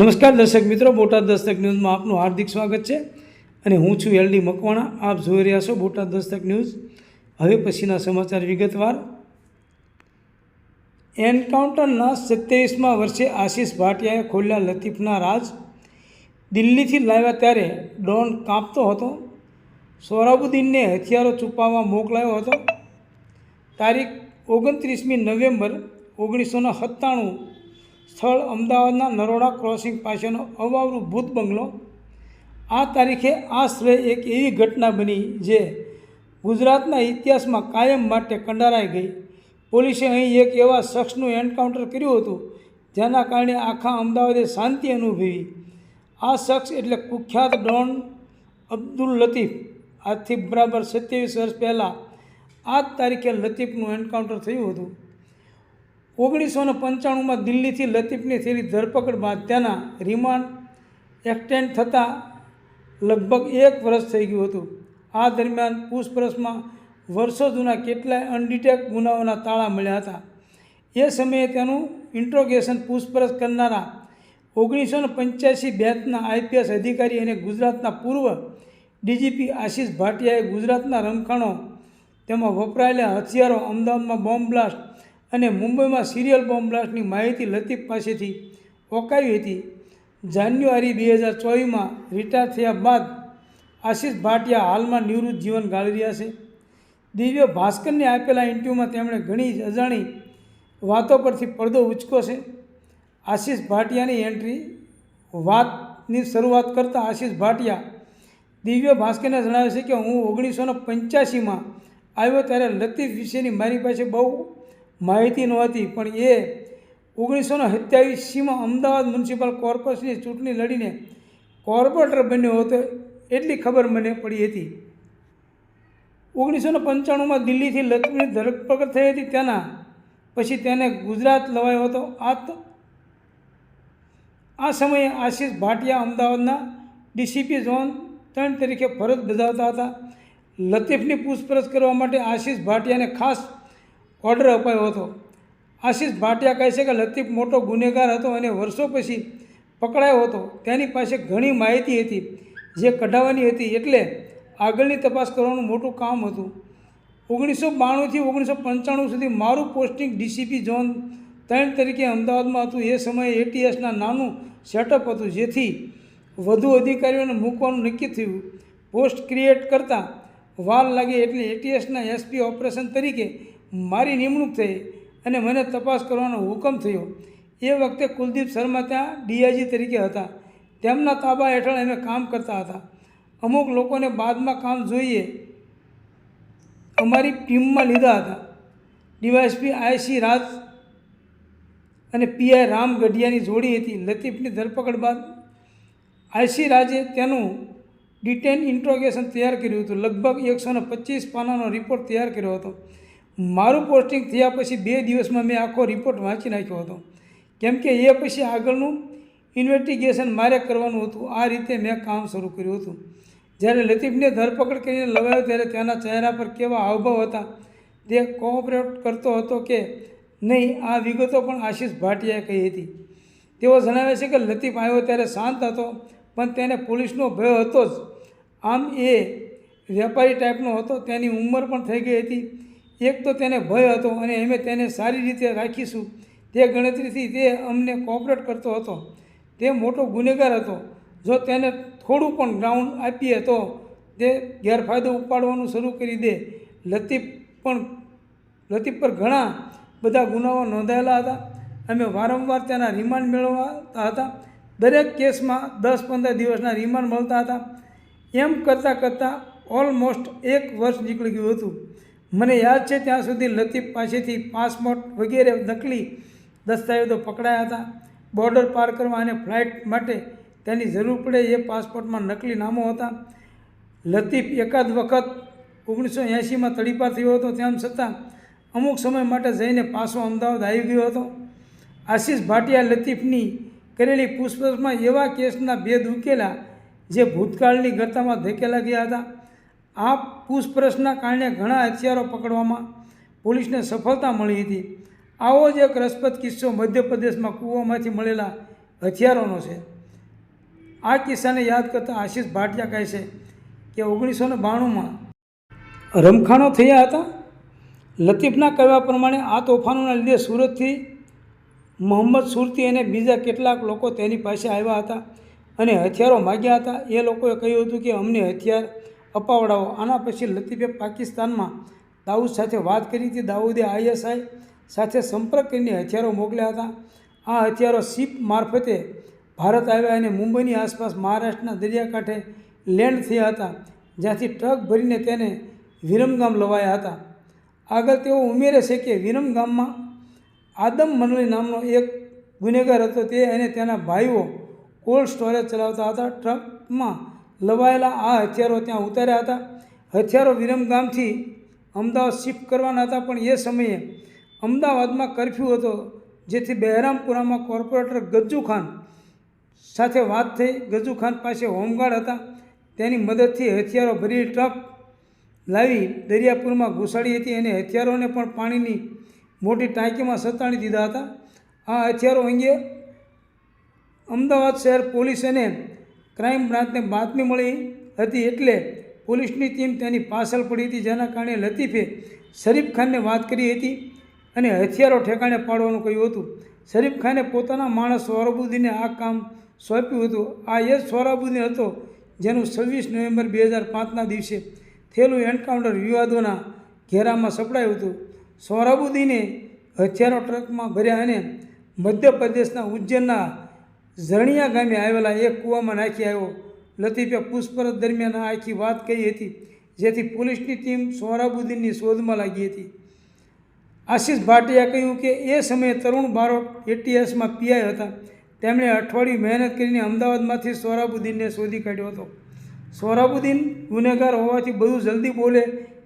નમસ્કાર દર્શક મિત્રો, બોટાદ દસ્તક ન્યૂઝમાં આપનું હાર્દિક સ્વાગત છે અને હું છું એલડી મકવાણા. આપ જોઈ રહ્યા છો બોટાદ દસ્તક ન્યૂઝ. હવે પછીના સમાચાર વિગતવાર. એન્કાઉન્ટરના સત્યાવીસમાં વર્ષે આશીષ ભાટિયાએ ખોલ્યા લતીફના રાજ. દિલ્હીથી લાવ્યા ત્યારે ડોન કાંપતો હતો. સોરાબુદ્દીનને હથિયારો છુપાવવા મોકલાયો હતો. તારીખ ઓગણત્રીસમી નવેમ્બર ઓગણીસો સત્તાણું સ્થળ અમદાવાદના નરોડા ક્રોસિંગ પાસેનો અવાવરૂ ભૂત બંગલો. આ તારીખે આશરે એક એવી ઘટના બની જે ગુજરાતના ઇતિહાસમાં કાયમ માટે કંડારાઈ ગઈ. પોલીસે અહીં એક એવા શખ્સનું એન્કાઉન્ટર કર્યું હતું, જેના કારણે આખા અમદાવાદે શાંતિ અનુભવી. આ શખ્સ એટલે કુખ્યાત ડોન અબ્દુલ લતીફ. આજથી બરાબર સત્યાવીસ વર્ષ પહેલાં આ જ તારીખે લતીફનું એન્કાઉન્ટર થયું હતું. ઓગણીસો ને પંચાણુંમાં દિલ્હીથી લતીફની થયેલી ધરપકડ બાદ તેના રિમાન્ડ એક્સટેન્ડ થતાં લગભગ એક વર્ષ થઈ ગયું હતું. આ દરમિયાન પૂછપરછમાં વર્ષો જૂના કેટલાય અનડિટેક ગુનાઓના તાળા મળ્યા હતા. એ સમયે તેનું ઇન્ટ્રોગેશન પૂછપરછ કરનારા ઓગણીસો ને પંચ્યાસી બેચના આઈપીએસ અધિકારી અને ગુજરાતના પૂર્વ ડીજીપી આશીષ ભાટિયાએ ગુજરાતના રમખાણો તેમાં વપરાયેલા હથિયારો અમદાવાદમાં બોમ્બ બ્લાસ્ટ અને મુંબઈમાં સિરિયલ બોમ્બ બ્લાસ્ટની માહિતી લતીફ પાસેથી ઓકાવી હતી. જાન્યુઆરી બે હજાર ચોવીસમાં રિટાયર થયા બાદ આશિષ ભાટિયા હાલમાં નિવૃત્ત જીવન ગાળી રહ્યા છે. દિવ્ય ભાસ્કરને આપેલા ઇન્ટરવ્યૂમાં તેમણે ઘણી અજાણી વાતો પરથી પડદો ઉચકો છે. આશિષ ભાટિયાની એન્ટ્રી વાતની શરૂઆત કરતાં આશિષ ભાટિયા દિવ્ય ભાસ્કરને જણાવે છે કે હું ઓગણીસો ને પંચ્યાસીમાં આવ્યો ત્યારે લતીફ વિશેની મારી પાસે બહુ માહિતી નહોતી પણ એ ઓગણીસો ને સત્યાવીસીમાં અમદાવાદ મ્યુનિસિપલ કોર્પોરેશનની ચૂંટણી લડીને કોર્પોરેટર બન્યો હતો એટલી ખબર મને પડી હતી. ઓગણીસો ને પંચાણુંમાં દિલ્હીથી લતીફની ધરપકડ થઈ હતી તેના પછી તેને ગુજરાત લવાયો હતો. આ આ સમયે આશીષ ભાટિયા અમદાવાદના ડીસીપી ઝોન ત્રણ તરીકે ફરજ બજાવતા હતા. લતીફની પૂછપરછ કરવા માટે આશીષ ભાટિયાને ખાસ ઓર્ડર અપાયો હતો. આશીષ ભાટિયા કહે છે કે લતીફ મોટો ગુનેગાર હતો અને વર્ષો પછી પકડાયો હતો. તેની પાસે ઘણી માહિતી હતી, જે કઢાવવાની હતી એટલે આગળની તપાસ કરવાનું મોટું કામ હતું. ઓગણીસો બાણુંથી ઓગણીસો પંચાણું સુધી મારું પોસ્ટિંગ ડીસીપી ઝોન ત્રણ તરીકે અમદાવાદમાં હતું. એ સમયે એટીએસના નાનું સેટઅપ હતું, જેથી વધુ અધિકારીઓને મૂકવાનું નક્કી થયું. પોસ્ટ ક્રિએટ કરતાં વાર લાગી એટલે એટીએસના એસપી ઓપરેશન તરીકે મારી નિમણૂક થઈ અને મને તપાસ કરવાનો હુકમ થયો. એ વખતે કુલદીપ શર્મા ત્યાં ડીઆઈજી તરીકે હતા. તેમના તાબા હેઠળ અમે કામ કરતા હતા. અમુક લોકોને બાદમાં કામ જોઈએ અમારી ટીમમાં લીધા હતા. ડીવાયસપી આઈસી રાજ અને પીઆઈ રામ ગઢિયાની જોડી હતી. લતીફની ધરપકડ બાદ આઈસી રાજે તેનું ડિટેન ઇન્ટ્રોગેશન તૈયાર કર્યું હતું. લગભગ એકસો ને પચીસ પાનાનો રિપોર્ટ તૈયાર કર્યો હતો. મારું પોસ્ટિંગ થયા પછી બે દિવસમાં મેં આખો રિપોર્ટ વાંચી નાખ્યો હતો. કેમ કે એ પછી આગળનું ઇન્વેસ્ટિગેશન મારે કરવાનું હતું. આ રીતે મેં કામ શરૂ કર્યું હતું. જ્યારે લતીફને ધરપકડ કરીને લવાયો ત્યારે તેના ચહેરા પર કેવા હાવભાવ હતા. તે કોઓપરેટ કરતો હતો કે નહીં, આ વિગતો પણ આશીષ ભાટિયાએ કહી હતી. તેઓ જણાવે છે કે લતીફ આવ્યો ત્યારે શાંત હતો, પણ તેને પોલીસનો ભય હતો જ. આમ એ વેપારી ટાઈપનો હતો. તેની ઉંમર પણ થઈ ગઈ હતી. એક તો તેને ભય હતો અને અમે તેને સારી રીતે રાખીશું. તે ગણતરીથી તે અમને કોઓપરેટ કરતો હતો. તે મોટો ગુનેગાર હતો. જો તેને થોડું પણ ગ્રાઉન્ડ આપીએ તો તે ગેરફાયદો ઉપાડવાનું શરૂ કરી દે. લતીફ પણ, લતીફ પર ઘણા બધા ગુનાઓ નોંધાયેલા હતા. અમે વારંવાર તેના રિમાન્ડ મેળવતા હતા. દરેક કેસમાં દસ પંદર દિવસના રિમાન્ડ મળતા હતા. એમ કરતાં કરતાં ઓલમોસ્ટ એક વર્ષ નીકળી ગયું હતું. મને યાદ છે ત્યાં સુધી લતીફ પાસેથી પાસપોર્ટ વગેરે નકલી દસ્તાવેજો પકડાયા હતા. બોર્ડર પાર કરવા અને ફ્લાઇટ માટે તેની જરૂર પડે એ પાસપોર્ટમાં નકલી નામો હતા. લતીફ એકાદ વખત ઓગણીસો એંશીમાં તડીપાર થયો હતો. તેમ છતાં અમુક સમય માટે જઈને પાછો અમદાવાદ આવી ગયો હતો. આશીષ ભાટિયા લતીફની કરેલી પૂછપરછમાં એવા કેસના ભેદ ઉકેલા જે ભૂતકાળની ગતામાં ધકેલા ગયા હતા. આ પૂછપરછના કારણે ઘણા હથિયારો પકડવામાં પોલીસને સફળતા મળી હતી. આવો જ એક રસપ્રદ કિસ્સો મધ્યપ્રદેશમાં કૂવામાંથી મળેલા હથિયારોનો છે. આ કિસ્સાને યાદ કરતાં આશીષ ભાટિયા કહે છે કે ઓગણીસો ને બાણુંમાં રમખાણો થયા હતા. લતીફના કહેવા પ્રમાણે આ તોફાનોના લીધે સુરતથી મોહમ્મદ સુરતી અને બીજા કેટલાક લોકો તેની પાસે આવ્યા હતા અને હથિયારો માગ્યા હતા. એ લોકોએ કહ્યું હતું કે અમને હથિયાર અપાવડાવો. આના પછી લતીફે પાકિસ્તાનમાં દાઉદ સાથે વાત કરી હતી. દાઉદે આઈએસઆઈ સાથે સંપર્ક કરીને હથિયારો મોકલ્યા હતા. આ હથિયારો શિપ મારફતે ભારત આવ્યા અને મુંબઈની આસપાસ મહારાષ્ટ્રના દરિયાકાંઠે લેન્ડ થયા હતા, જ્યાંથી ટ્રક ભરીને તેને વિરમગામ લવાયા હતા. આગળ તેઓ ઉમેરે છે કે વિરમગામમાં આદમ મનલી નામનો એક ગુનેગાર હતો. તે અને તેના ભાઈઓ કોલ્ડ સ્ટોરેજ ચલાવતા હતા. ટ્રકમાં લવાયેલા આ હથિયારો ત્યાં ઉતાર્યા હતા. હથિયારો વિરમગામથી અમદાવાદ શિફ્ટ કરવાના હતા, પણ એ સમયે અમદાવાદમાં કરફ્યુ હતો, જેથી બહેરામપુરામાં કોર્પોરેટર ગજ્જુખાન સાથે વાત થઈ. ગજુખાન પાસે હોમગાર્ડ હતા. તેની મદદથી હથિયારો ભરી ટ્રક લાવી દરિયાપુરમાં ઘૂસાડી હતી. અને હથિયારોને પણ પાણીની મોટી ટાંકીમાં સતાણી દીધા હતા. આ હથિયારો અંગે અમદાવાદ શહેર પોલીસ અને ક્રાઇમ બ્રાન્ચને બાતમી મળી હતી એટલે પોલીસની ટીમ તેની પાછળ પડી હતી. જેના કારણે લતીફે શરીફ ખાનને વાત કરી હતી અને હથિયારો ઠેકાણે પાડવાનું કહ્યું હતું. શરીફ ખાને પોતાના માણસ સોરાબુદ્દીને આ કામ સોંપ્યું હતું. આ એ જ સોહરાબુદ્દીન હતો જેનું છવ્વીસ નવેમ્બર બે હજાર પાંચના દિવસે થયેલું એન્કાઉન્ટર વિવાદોના ઘેરામાં સપડાયું હતું. સોરાબુદ્દીને હથિયારો ટ્રકમાં ભર્યા અને મધ્યપ્રદેશના ઉજ્જૈનના ઝરણિયા ગામે આવેલા એક કૂવામાં નાખી આવ્યો. લતીફે પૂછપરછ દરમિયાન આખી વાત કહી હતી, જેથી પોલીસની ટીમ સોહરાબુદ્દીનની શોધમાં લાગી હતી. આશીષ ભાટિયા કહ્યું કે, એ સમયે તરુણ બારોટ એટીએસમાં પીઆઈ હતા. તેમણે અઠવાડિયું મહેનત કરીને અમદાવાદમાંથી સોહરાબુદ્દીનને શોધી કાઢ્યો હતો. સોહરાબુદ્દીન ગુનેગાર હોવાથી બધું જલ્દી બોલે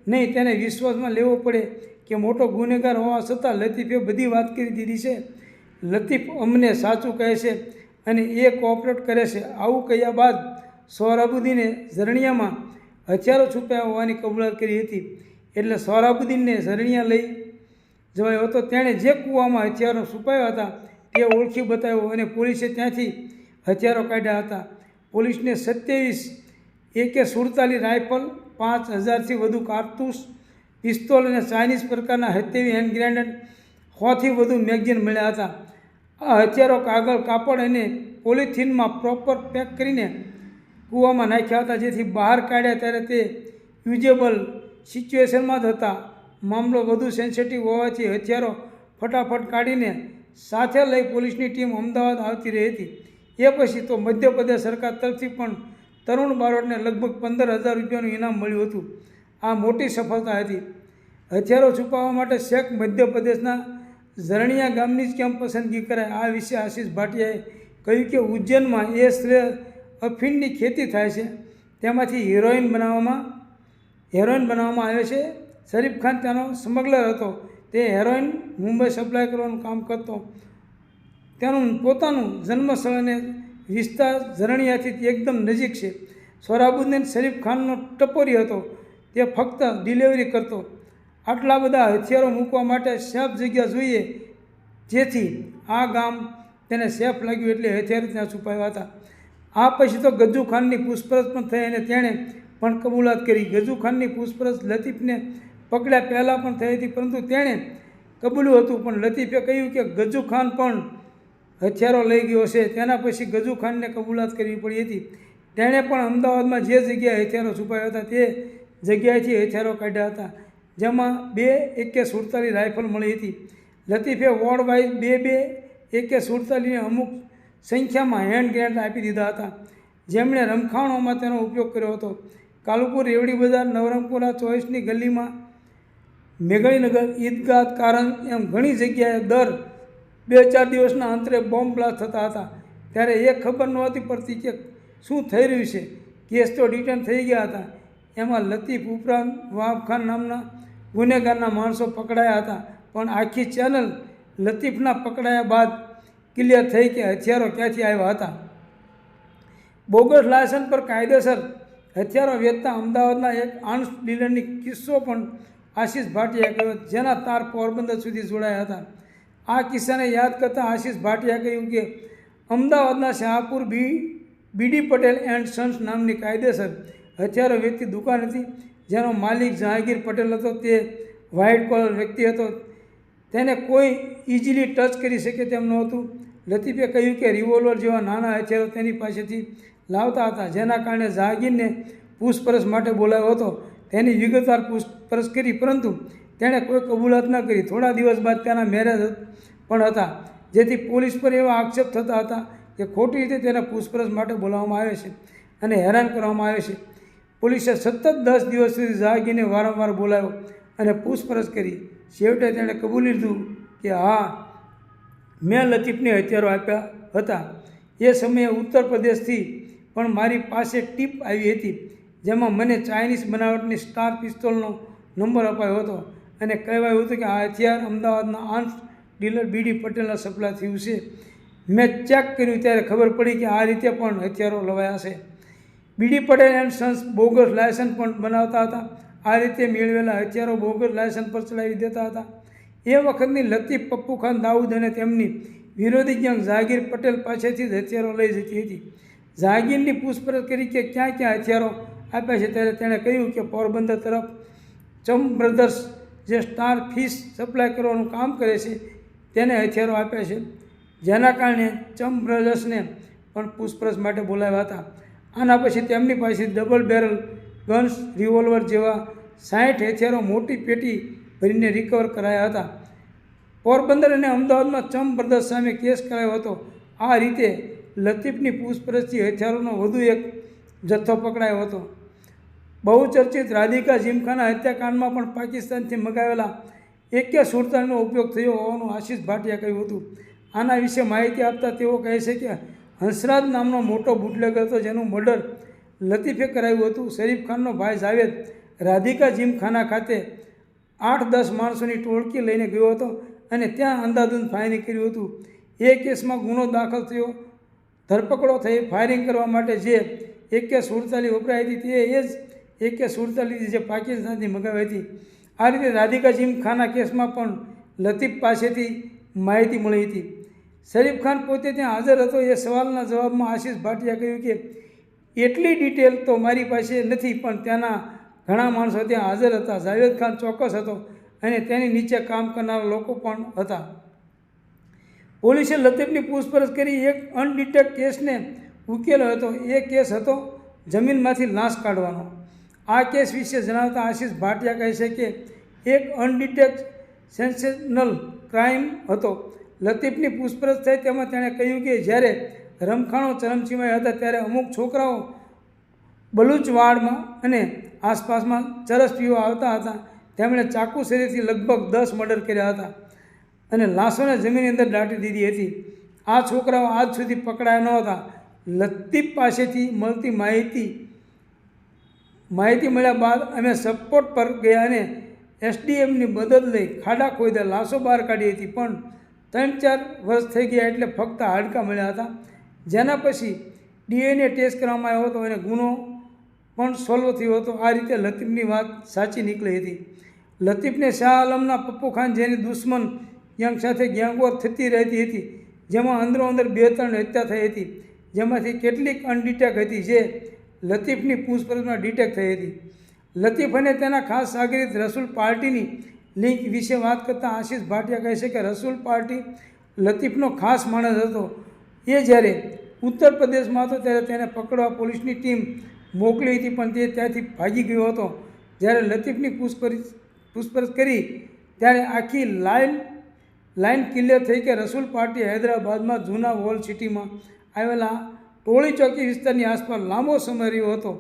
નહીં, તેને વિશ્વાસમાં લેવો પડે કે મોટો ગુનેગાર હોવા છતાં લતીફે બધી વાત કરી દીધી છે. લતીફ અમને સાચું કહે છે અને એ કોઓપરેટ કરે છે. આવું કહ્યા બાદ સોહરાબુદ્દીને ઝરણિયામાં હથિયારો છુપાયા હોવાની કબૂલાત કરી હતી. એટલે સોહરાબુદ્દીનને ઝરણિયા લઈ જવાયો હતો. તેણે જે કૂવામાં હથિયારો છુપાયા હતા, તે ઓળખી બતાવ્યો અને પોલીસે ત્યાંથી હથિયારો કાઢ્યા હતા. પોલીસને સત્યાવીસ એકે સુડતાલીસ રાઇફલ પાંચ હજારથી વધુ કારતૂસ, પિસ્તોલ અને ચાઇનીઝ પ્રકારના હત્યાવી હેન્ડ ગ્રેનેડ સોથી વધુ મેગઝીન મળ્યા હતા. આ હથિયારો કાગળ કાપડ અને પોલિથીનમાં પ્રોપર પેક કરીને કૂવામાં નાખ્યા હતા, જેથી બહાર કાઢ્યા ત્યારે તે યુઝેબલ સિચ્યુએશનમાં જ હતા. મામલો વધુ સેન્સિટિવ હોવાથી હથિયારો ફટાફટ કાઢીને સાથે લઈ પોલીસની ટીમ અમદાવાદ આવતી રહી હતી. એ પછી તો મધ્યપ્રદેશ સરકાર તરફથી પણ તરુણ બારોટને લગભગ પંદર હજાર રૂપિયાનું ઇનામ મળ્યું હતું. આ મોટી સફળતા હતી. હથિયારો છુપાવવા માટે શેખ મધ્યપ્રદેશના ઝરણિયા ગામની જ કેમ પસંદગી કરાય? આ વિશે આશીષ ભાટિયાએ કહ્યું કે ઉજ્જૈનમાં એ શ્રેય અફીણની ખેતી થાય છે. તેમાંથી હિરોઈન બનાવવામાં, હેરોઈન બનાવવામાં આવે છે. શરીફ ખાન તેનો સ્મગલર હતો. તે હેરોઈન મુંબઈ સપ્લાય કરવાનું કામ કરતો. તેનું પોતાનું જન્મસ્થળ અને વિસ્તાર ઝરણિયાથી એકદમ નજીક છે. સોરાબુદ્દીન શરીફ ખાનનો ટપોરી હતો. તે ફક્ત ડિલિવરી કરતો. આટલા બધા હથિયારો મૂકવા માટે સેફ જગ્યા જોઈએ. જેથી આ ગામ તેને સેફ લાગ્યું એટલે હથિયાર ત્યાં છુપાવ્યા હતા. આ પછી તો ગજ્જુ ખાનની પૂછપરછ પણ થઈ અને તેણે પણ કબૂલાત કરી. ગજુખાનની પૂછપરછ લતીફને પકડ્યા પહેલાં પણ થઈ હતી, પરંતુ તેણે કબૂલ્યું હતું. પણ લતીફે કહ્યું કે ગજુખાન પણ હથિયારો લઈ ગયો છે તેના પછી ગજુ ખાનને કબૂલાત કરવી પડી હતી. તેણે પણ અમદાવાદમાં જે જગ્યાએ હથિયારો છુપાયા હતા તે જગ્યાએથી હથિયારો કાઢ્યા હતા. જેમાં બે એકે સુડતાલીસ રાઇફલ મળી હતી. લતીફે વોર્ડ વાઇઝ બે બે એકે સુડતાલીસને અમુક સંખ્યામાં હેન્ડ ગ્રેનેડ આપી દીધા હતા. જેમણે રમખાણોમાં તેનો ઉપયોગ કર્યો હતો. કાલુપુર રેવડી બજાર, નવરંગપુરા ચોઈસની ગલીમાં મેઘાઈનગર ઈદગાહ કારણ એમ ઘણી જગ્યાએ દર બે ચાર દિવસના અંતરે બોમ્બ બ્લાસ્ટ થતા હતા. ત્યારે એ ખબર નહોતી પડતી કે શું થઈ રહ્યું છે. કેસ તો ડિટેન થઈ ગયા હતા. એમાં લતીફ ઉપરાંત વાબ ખાન નામના ગુનેગારના માણસો પકડાયા હતા. પણ આખી ચેનલ લતીફના પકડાયા બાદ ક્લિયર થઈ કે હથિયારો ક્યાંથી આવ્યા હતા. બોગસ લાયસન્સ પર કાયદેસર હથિયારો વેચતા અમદાવાદના એક આર્મ્સ ડીલરની કિસ્સો પણ આશીષ ભાટિયા કર્યો, જેના તાર પોરબંદર સુધી જોડાયા હતા. આ કિસ્સાને યાદ કરતાં આશીષ ભાટિયા કહ્યું કે, અમદાવાદના Shahpur B BD Patel and sons નામની કાયદેસર હથિયારો વેચતી દુકાન હતી. જેનો માલિક જહાંગીર પટેલ હતો, તે વ્હાઇટ કોલર વ્યક્તિ હતો, તેને કોઈ ઇઝીલી ટચ કરી શકે તેમ નહોતું. લતીફે કહ્યું કે રિવોલ્વર જેવા નાના હથિયારો તેની પાસેથી લાવતા હતા, જેના કારણે જહાંગીરને પૂછપરછ માટે બોલાવ્યો હતો. તેની વિગતવાર પૂછપરછ કરી, પરંતુ તેણે કોઈ કબૂલાત ન કરી. થોડા દિવસ બાદ તેના મેરેજ પણ હતા, જેથી પોલીસ પર એવા આક્ષેપ થતા હતા કે ખોટી રીતે તેને પૂછપરછ માટે બોલાવવામાં આવે છે અને હેરાન કરવામાં આવે છે. પોલીસે સતત દસ દિવસ સુધી ઝાગીને વારંવાર બોલાવ્યો અને પૂછપરછ કરી. છેવટે તેણે કબૂલી લીધું કે હા, મેં લતીફને હથિયારો આપ્યા હતા. એ સમયે ઉત્તર પ્રદેશથી પણ મારી પાસે ટીપ આવી હતી, જેમાં મને ચાઇનીઝ બનાવટની સ્ટાર પિસ્તોલનો નંબર અપાયો હતો અને કહેવાયું હતું કે આ હથિયાર અમદાવાદના આર્મ્સ ડીલર બીડી પટેલના સપ્લાય થયું છે મેં ચેક કર્યું ત્યારે ખબર પડી કે આ રીતે પણ હથિયારો લવાયા છે. BD Patel and sons bogus licence પણ બનાવતા હતા. આ રીતે મેળવેલા હથિયારો બોગસ લાયસન્સ પર ચલાવી દેતા હતા. એ વખતની લતીફ પપ્પુ ખાન દાઉદ અને તેમની વિરોધી ગેંગ જહાગીર પટેલ પાસેથી જ હથિયારો લઈ જતી હતી. ઝાગીરની પૂછપરછ કરી કે ક્યાં ક્યાં હથિયારો આપ્યા છે ત્યારે તેણે કહ્યું કે પોરબંદર તરફ ચમ બ્રધર્સ જે સ્ટાર ફિશ સપ્લાય કરવાનું કામ કરે છે તેને હથિયારો આપ્યા છે. જેના કારણે ચમ બ્રધર્સને પણ પૂછપરછ માટે બોલાવ્યા હતા. આના પછી તેમની પાસે ડબલ બેરલ ગન્સ રિવોલ્વર જેવા સાઠ હથિયારો મોટી પેટી ભરીને રિકવર કરાયા હતા. પોરબંદર અને અમદાવાદમાં ચમ બ્રધર્સ સામે કેસ કરાયો હતો. આ રીતે લતીફની પૂછપરછથી હથિયારોનો વધુ એક જથ્થો પકડાયો હતો. બહુચર્ચિત રાધિકા જીમખાના હત્યાકાંડમાં પણ પાકિસ્તાનથી મગાવેલા એકે સુરતાનો ઉપયોગ થયો હોવાનું આશીષ ભાટિયા કહ્યું હતું. આના વિશે માહિતી આપતા તેઓ કહે છે કે હંસરાજ નામનો મોટો બુટલેગર હતો, જેનું મર્ડર લતીફે કરાવ્યું હતું. શરીફ ખાનનો ભાઈ જાવેદ રાધિકા જીમખાના ખાતે આઠ દસ માણસોની ટોળકી લઈને ગયો હતો અને ત્યાં અંધાધૂંધ ફાયરિંગ કર્યું હતું. એ કેસમાં ગુનો દાખલ થયો. ધરપકડો થઈ ફાયરિંગ કરવા માટે જે એકે સુરતાલી વપરાઈ હતી તે એ જ એકે સુડતાલી જે પાકિસ્તાનથી મગાવી હતી. આ રીતે રાધિકા જીમખાના કેસમાં પણ લતીફ પાસેથી માહિતી મળી હતી. શરીફ ખાન પોતે ત્યાં હાજર હતો. એ સવાલના જવાબમાં આશીષ ભાટિયા કહ્યું કે, એટલી ડિટેલ તો મારી પાસે નથી, પણ ત્યાંના ઘણા માણસો ત્યાં હાજર હતા. જાવેદ ખાન ચોક્કસ હતો અને તેની નીચે કામ કરનારા લોકો પણ હતા. પોલીસે લતીફની પૂછપરછ કરી. એક અનડિટેક કેસને ઉકેલો હતો. એ કેસ હતો જમીનમાંથી લાશ કાઢવાનો. આ કેસ વિશે જણાવતા આશીષ ભાટિયા કહે છે કે, એક અનડિટેક સેન્સેશનલ ક્રાઇમ હતો. લતીફની પૂછપરછ થઈ તેમાં તેણે કહ્યું કે જ્યારે રમખાણો ચરમસીમાએ હતા ત્યારે અમુક છોકરાઓ બલુચવાડમાં અને આસપાસમાં ચરસ પીવા આવતા હતા. તેમણે ચાકુ શરીરથી લગભગ દસ મર્ડર કર્યા હતા અને લાશોને જમીનની અંદર દાટી દીધી હતી. આ છોકરાઓ આજ સુધી પકડાયા ન હતા. લતીફ પાસેથી મળતી માહિતી માહિતી મળ્યા બાદ અમે સપોર્ટ પર ગયા અને એસડીએમની મદદ લઈ ખાડા ખોદા લાશો બહાર કાઢી હતી. પણ ત્રણ ચાર વર્ષ થઈ ગયા એટલે ફક્ત હાડકાં મળ્યા હતા. જેના પછી ડીએનએ ટેસ્ટ કરવામાં આવ્યો હતો અને ગુનો પણ સોલ્વ થયો હતો. આ રીતે લતીફની વાત સાચી નીકળી હતી. લતીફને શાહ આલમના પપ્પુ ખાન જેની દુશ્મન યંગ સાથે ગેંગવોર થતી રહેતી હતી, જેમાં અંદરો અંદર બે ત્રણ હત્યા થઈ હતી, જેમાંથી કેટલીક અનડિટેક હતી જે લતીફની પૂછપરછમાં ડિટેક થઈ હતી. લતીફ અને તેના ખાસ સાગરીત રસૂલ પાર્ટીની લિંક વિશે વાત કરતાં આશીષ ભાટિયા કહે છે કે રસૂલ પાર્ટી લતીફનો ખાસ માણસ હતો. એ જ્યારે ઉત્તર પ્રદેશમાં હતો ત્યારે તેને પકડવા પોલીસની ટીમ મોકલી હતી, પણ તે ત્યાંથી ભાગી ગયો હતો. જ્યારે લતીફની પૂછપરછ પૂછપરછ કરી, ત્યારે આખી લાઈન લાઈન ક્લિયર થઈ કે રસૂલ પાર્ટી હૈદરાબાદમાં જૂના વોલ સિટીમાં આવેલા ટોળી ચોકી વિસ્તારની આસપાસ લાંબો સમય રહ્યો હતો.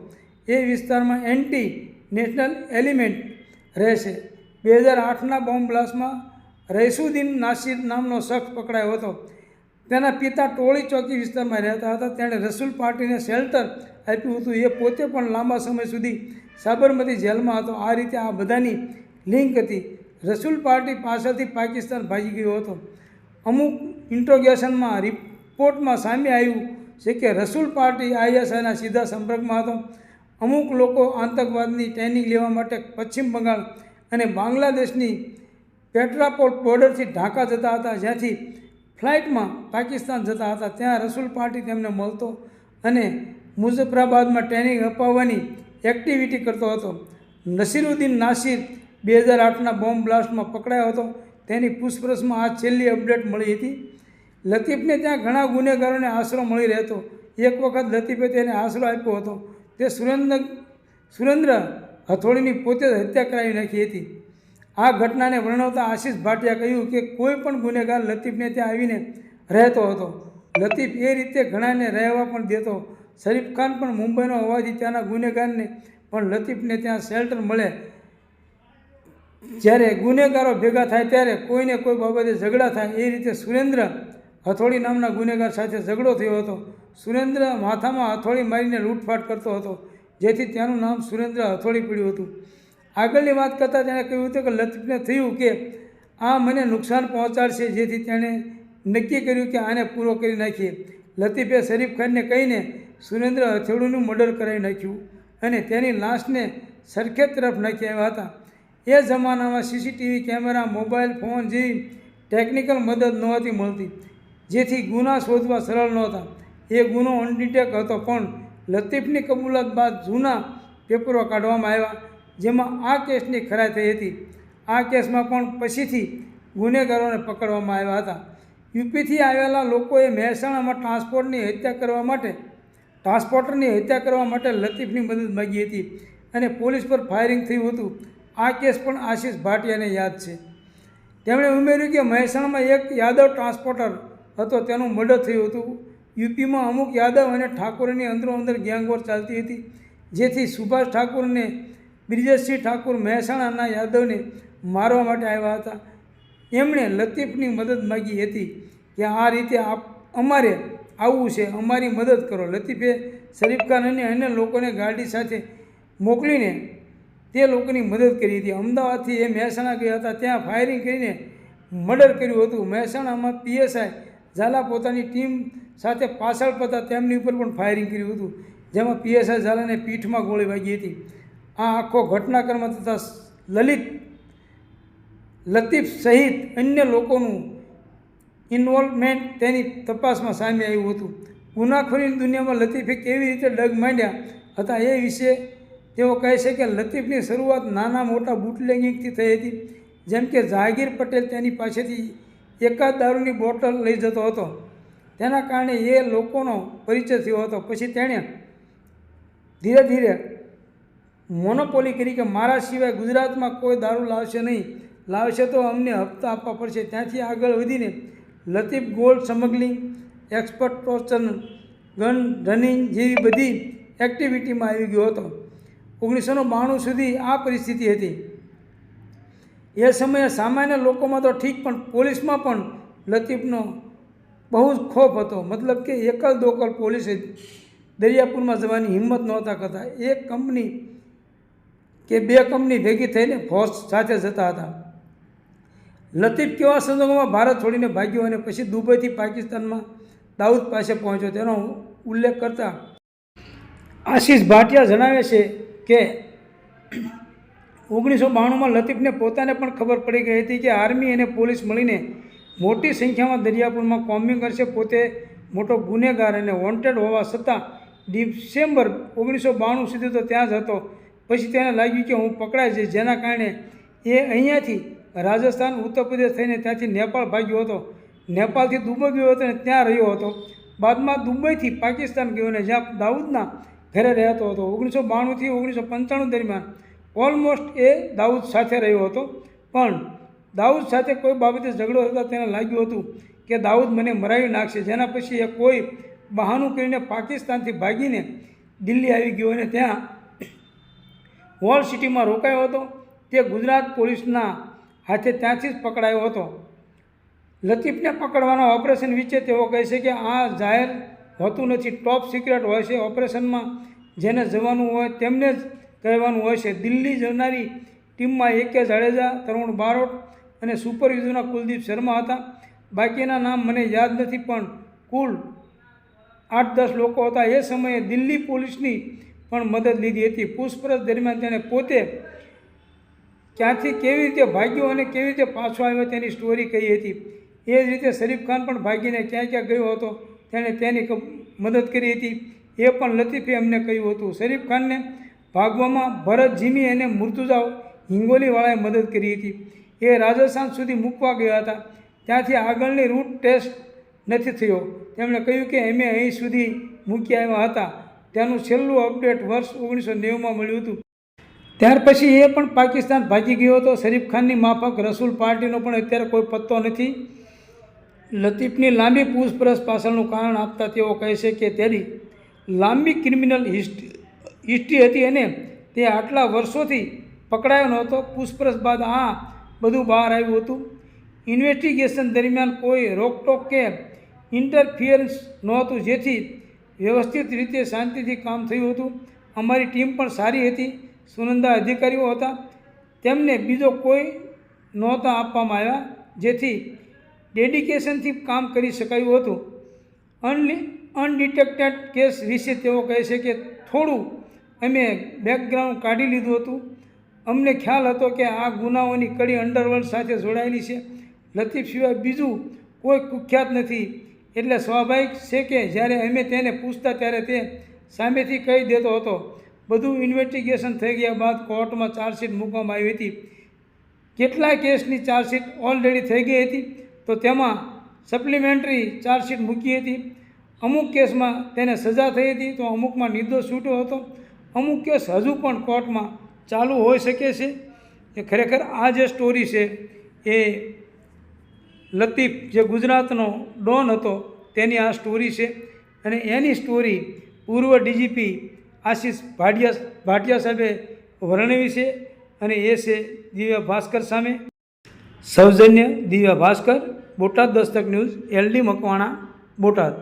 એ વિસ્તારમાં એન્ટી નેશનલ એલિમેન્ટ રહેશે. બે હજાર આઠના બોમ્બ બ્લાસ્ટમાં રૈસુદ્દીન નાસિર નામનો શખ્સ પકડાયો હતો. તેના પિતા ટોળી ચોકી વિસ્તારમાં રહેતા હતા. તેણે રસૂલ પાર્ટીને શેલ્ટર આપ્યું હતું. એ પોતે પણ લાંબા સમય સુધી સાબરમતી જેલમાં હતો. આ રીતે આ બધાની લિંક હતી. રસૂલ પાર્ટી પાછળથી પાકિસ્તાન ભાગી ગયો હતો. અમુક ઇન્ટ્રોગેશનમાં રિપોર્ટમાં સામે આવ્યું છે કે રસૂલ પાર્ટી આઈએસઆઈના સીધા સંપર્કમાં હતો. અમુક લોકો આતંકવાદની ટ્રેનિંગ લેવા માટે પશ્ચિમ બંગાળ અને બાંગ્લાદેશની પેટ્રાપોર્ટ બોર્ડરથી ઢાકા જતા હતા. જ્યાંથી ફ્લાઇટમાં પાકિસ્તાન જતા હતા. ત્યાં રસૂલ પાર્ટી તેમને મળતો અને મુઝફરાબાદમાં ટ્રેનિંગ અપાવવાની એક્ટિવિટી કરતો હતો. નસીરુદ્દીન નાસિર બે હજાર આઠના બોમ્બ બ્લાસ્ટમાં પકડાયો હતો. તેની પૂછપરછમાં આ છેલ્લી અપડેટ મળી હતી. લતીફને ત્યાં ઘણા ગુનેગારોને આશરો મળી રહેતો. એક વખત લતીફે તેને આશરો આપ્યો હતો. તે સુરેન્દ્ર સુરેન્દ્ર હથોડીની પોતે જ હત્યા કરાવી નાખી હતી. આ ઘટનાને વર્ણવતા આશીષ ભાટિયા કહ્યું કે કોઈ પણ ગુનેગાર લતીફને ત્યાં આવીને રહેતો હતો. લતીફ એ રીતે ઘણાને રહેવા પણ દેતો. શરીફ ખાન પણ મુંબઈનો હોવાથી ત્યાંના ગુનેગારને પણ લતીફને ત્યાં શેલ્ટર મળે. જ્યારે ગુનેગારો ભેગા થાય ત્યારે કોઈને કોઈ બાબતે ઝઘડા થાય એ રીતે સુરેન્દ્ર હથોડી નામના ગુનેગાર સાથે ઝઘડો થયો હતો. સુરેન્દ્ર માથામાં હથોડી મારીને લૂંટફાટ કરતો હતો. જેથી તેનું નામ સુરેન્દ્ર હથોડી પડ્યું હતું. આગળની વાત કરતાં તેણે કહ્યું હતું કે લતીફને થયું કે આ મને નુકસાન પહોંચાડશે, જેથી તેણે નક્કી કર્યું કે આને પૂરો કરી નાખીએ. લતીફે શરીફ ખાનને કહીને સુરેન્દ્ર હથોડીનું મર્ડર કરાવી નાખ્યું અને તેની લાશને સરખેજ તરફ નાખી આવ્યા હતા. એ જમાનામાં સીસીટીવી કેમેરા, મોબાઈલ ફોન જેવી ટેકનિકલ મદદ નહોતી મળતી, જેથી ગુના શોધવા સરળ નહોતા. એ ગુનો અનડિટેક હતો પણ લતીફની કબૂલાત બાદ જૂના પેપરો કાઢવામાં આવ્યા, જેમાં આ કેસની ખરાઈ થઈ હતી. આ કેસમાં પણ પછીથી ગુનેગારોને પકડવામાં આવ્યા હતા. યુપીથી આવેલા લોકોએ મહેસાણામાં ટ્રાન્સપોર્ટની હત્યા કરવા માટે, ટ્રાન્સપોર્ટરની હત્યા કરવા માટે લતીફની મદદ માગી હતી અને પોલીસ પર ફાયરિંગ થયું હતું. આ કેસ પણ આશીષ ભાટિયાને યાદ છે. તેમણે ઉમેર્યું કે મહેસાણામાં એક યાદવ ટ્રાન્સપોર્ટર હતો, તેનું મર્ડર થયું હતું. યુપીમાં અમુક યાદવ અને ઠાકોરની અંદરો અંદર ગેંગવોર ચાલતી હતી. જેથી સુભાષ ઠાકુરને બ્રિજેશસિંહ ઠાકુર મહેસાણાના યાદવને મારવા માટે આવ્યા હતા. એમણે લતીફની મદદ માગી હતી કે આ રીતે આપ અમારે આવવું છે, અમારી મદદ કરો. લતીફે શરીફ ખાન અને અન્ય લોકોને ગાડી સાથે મોકલીને તે લોકોની મદદ કરી હતી. અમદાવાદથી એ મહેસાણા ગયા હતા. ત્યાં ફાયરિંગ કરીને મર્ડર કર્યું હતું. મહેસાણામાં પીએસઆઈ ઝાલા પોતાની ટીમ સાથે પાછળ પડતા તેમની ઉપર પણ ફાયરિંગ કર્યું હતું, જેમાં પીએસઆઈ ઝાલાને પીઠમાં ગોળી વાગી હતી. આ આખો ઘટનાક્રમ તથા લલિત, લતીફ સહિત અન્ય લોકોનું ઇન્વોલ્વમેન્ટ તેની તપાસમાં સામે આવ્યું હતું. ગુનાખોરીની દુનિયામાં લતીફે કેવી રીતે ડગ માંડ્યા હતા એ વિશે તેઓ કહે છે કે લતીફની શરૂઆત નાના મોટા બુટલેગિંગથી થઈ હતી, જેમ કે જાગીર પટેલ તેની પાસેથી એકાદ દારૂની બોટલ લઈ જતો હતો. તેના કારણે એ લોકોનો પરિચય થયો હતો. પછી તેણે ધીરે ધીરે મોનોપોલી કરી કે મારા સિવાય ગુજરાતમાં કોઈ દારૂ લાવશે નહીં. લાવશે તો અમને હપ્તા આપવા પડશે. ત્યાંથી આગળ વધીને Latif gold smuggling expert torture gun, running જેવી બધી એક્ટિવિટીમાં આવી ગયો હતો. ઓગણીસો બાણું સુધી આ પરિસ્થિતિ હતી. એ સમયે સામાન્ય લોકોમાં તો ઠીક, પણ પોલીસમાં પણ લતીફનો બહુ જ ખોફ હતો. મતલબ કે એકલ દોકલ પોલીસે દરિયાપુરમાં જવાની હિંમત નહોતા કરતા. એક કંપની કે બે કંપની ભેગી થઈને ફોર્સ સાથે જતા હતા. લતીફ કેવા સંજોગોમાં ભારત છોડીને ભાગ્યો અને પછી દુબઈથી પાકિસ્તાનમાં દાઉદ પાસે પહોંચ્યો તેનો ઉલ્લેખ કરતા આશીષ ભાટિયા જણાવે છે કે ઓગણીસો બાણુંમાં લતીફને પોતાને પણ ખબર પડી ગઈ હતી કે આર્મી અને પોલીસ મળીને મોટી સંખ્યામાં દરિયાપુરમાં કોમ્બિંગ કરશે. પોતે મોટો ગુનેગાર અને વોન્ટેડ હોવા છતાં ડિસેમ્બર ઓગણીસો બાણું સુધી તો ત્યાં જ હતો. પછી તેને લાગ્યું કે હું પકડાય છે, જેના કારણે એ અહીંયાથી રાજસ્થાન, ઉત્તર પ્રદેશ થઈને ત્યાંથી નેપાળ ભાગ્યો હતો. નેપાળથી દુબઈ ગયો હતો અને ત્યાં રહ્યો હતો. બાદમાં દુબઈથી પાકિસ્તાન ગયો અને જ્યાં દાઉદના ઘરે રહેતો હતો. ઓગણીસો બાણુંથી ઓગણીસો પંચાણું દરમિયાન ઓલમોસ્ટ એ દાઉદ સાથે રહ્યો હતો. પણ દાઉદ સાથે કોઈ બાબતે ઝઘડો થતાં તેને લાગ્યું હતું કે દાઉદ મને મરાવી નાખશે, જેના પછી એ કોઈ બહાનું કરીને પાકિસ્તાનથી ભાગીને દિલ્હી આવી ગયો અને ત્યાં વોલ સિટીમાં રોકાયો હતો. તે ગુજરાત પોલીસના હાથે ત્યાંથી જ પકડાયો હતો. લતીફને પકડવાના ઓપરેશન વિશે તેઓ કહે છે કે આ જાહેર હોતું નથી. ટોપ સિક્રેટ હોય છે ઓપરેશનમાં જેને જવાનું હોય તેમને જ કહેવાનું હોય છે. દિલ્હી જનારી ટીમમાં એકે જાડેજા, તરુણ બારોટ અને સુપરવિઝરના કુલદીપ શર્મા હતા. બાકીના નામ મને યાદ નથી, પણ કુલ આઠ દસ લોકો હતા. એ સમયે દિલ્હી પોલીસની પણ મદદ લીધી હતી. પૂછપરછ દરમિયાન તેણે પોતે ક્યાંથી કેવી રીતે ભાગ્યો અને કેવી રીતે પાછો આવ્યો તેની સ્ટોરી કહી હતી. એ જ રીતે શરીફ ખાન પણ ભાગીને ક્યાં ક્યાં ગયો હતો, તેણે તેની મદદ કરી હતી. એ પણ લતીફે અમને કહ્યું હતું. શરીફ ખાનને ભાગવામાં ભરત જીમી અને મુર્તુઝા હિંગોલીવાળાએ મદદ કરી હતી. એ રાજસ્થાન સુધી મૂકવા ગયા હતા. ત્યાંથી આગળની રૂટ ટેસ્ટ નથી થયો. તેમણે કહ્યું કે અમે અહીં સુધી મૂકી આવ્યા હતા. તેનું છેલ્લું અપડેટ વર્ષ ઓગણીસો નેવુંમાં મળ્યું હતું. ત્યાર પછી એ પણ પાકિસ્તાન ભાગી ગયો હતો. શરીફ ખાનની માફક રસૂલ પાર્ટીનો પણ અત્યારે કોઈ પત્તો નથી. લતીફની લાંબી પૂછપરછ પાછળનું કારણ આપતા તેઓ કહે છે કે તેની લાંબી ક્રિમિનલ હિસ્ટ્રી હતી અને તે આટલા વર્ષોથી પકડાયો નહોતો. પૂછપરછ બાદ આ બધું બહાર આવ્યું હતું. ઇન્વેસ્ટિગેશન દરમિયાન કોઈ રોકટોક કે ઇન્ટરફિયરન્સ નહોતું, જેથી વ્યવસ્થિત રીતે શાંતિથી કામ થયું હતું. અમારી ટીમ પણ સારી હતી, સુનંદા અધિકારીઓ હતા. તેમને બીજો કોઈ નહોતા આપવામાં આવ્યા, જેથી ડેડિકેશનથી કામ કરી શકાયું હતું. અનલી અનડિટેક્ટેડ કેસ વિશે તેઓ કહે છે કે થોડું અમે બેકગ્રાઉન્ડ કાઢી લીધું હતું. અમને ખ્યાલ હતો કે આ ગુનાઓની કડી અંડરવર્લ્ડ સાથે જોડાયેલી છે. લતીફ સિવાય બીજું કોઈ કુખ્યાત નથી. એટલે સ્વાભાવિક છે કે જ્યારે અમે તેને પૂછતા ત્યારે તે સામેથી કહી દેતો હતો. બધું ઇન્વેસ્ટિગેશન થઈ ગયા બાદ કોર્ટમાં ચાર્જશીટ મૂકવામાં આવી હતી. કેટલાય કેસની ચાર્જશીટ ઓલરેડી થઈ ગઈ હતી. તો તેમાં સપ્લિમેન્ટરી ચાર્જશીટ મૂકી હતી. અમુક કેસમાં તેને સજા થઈ હતી. તો અમુકમાં નિર્દોષ છૂટ્યો હતો. અમુક કેસ હજુ પણ કોર્ટમાં ચાલુ હોઈ શકે છે. એ ખરેખર આ જે સ્ટોરી છે, એ લતીફ જે ગુજરાતનો ડોન હતો, તેની આ સ્ટોરી છે. અને એની સ્ટોરી પૂર્વ ડીજીપી આશીષ ભાટિયા ભાટિયા સાહેબે વર્ણવી છે અને એ છે દિવ્ય ભાસ્કર સામે. સૌજન્ય દિવ્ય ભાસ્કર, બોટાદ દસ્તક ન્યૂઝ, એલડી મકવાણા, બોટાદ.